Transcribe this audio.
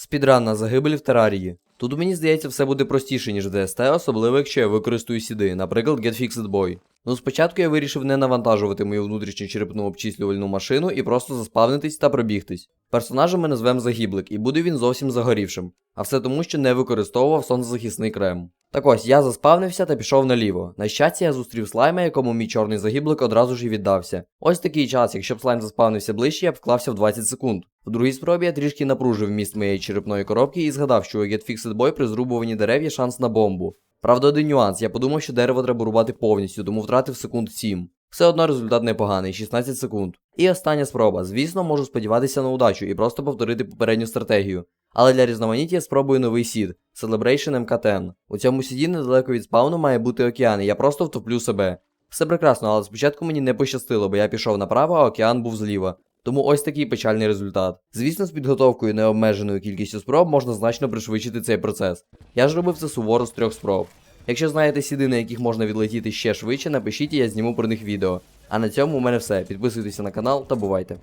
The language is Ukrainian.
Спідран на загибель в терарії. Тут мені здається все буде простіше, ніж в ДСТ, особливо якщо я використаю сіди, наприклад, GetFixedBoy. Ну спочатку я вирішив не навантажувати мою внутрішню черепну обчислювальну машину і просто заспавнитись та пробігтись. Персонажа ми назвемо загиблик, і буде він зовсім загорівшим. А все тому, що не використовував сонцезахисний крем. Так ось, я заспавнився та пішов наліво. На щастя, я зустрів слайма, якому мій чорний загиблик одразу ж і віддався. Ось такий час, якщо б слайм заспавнився ближче, я б вклався в 20 секунд. В другій спробі я трішки напружив міст моєї черепної коробки і згадав, що у GetFixedBoy при зрубуванні дерев є шанс на бомбу. Правда, один нюанс, я подумав, що дерево треба рубати повністю, тому втратив секунд 7. Все одно результат непоганий, 16 секунд. І остання спроба. Звісно, можу сподіватися на удачу і просто повторити попередню стратегію. Але для різноманіття я спробую новий сід Celebration MK10. У цьому сіді недалеко від спауну має бути океан, і я просто втоплю себе. Все прекрасно, але спочатку мені не пощастило, бо я пішов направо, а океан був зліва. Тому ось такий печальний результат. Звісно, з підготовкою необмеженою кількістю спроб можна значно пришвидшити цей процес. Я ж робив це суворо з трьох спроб. Якщо знаєте сіди, на яких можна відлетіти ще швидше, напишіть і я зніму про них відео. А на цьому у мене все. Підписуйтеся на канал та бувайте.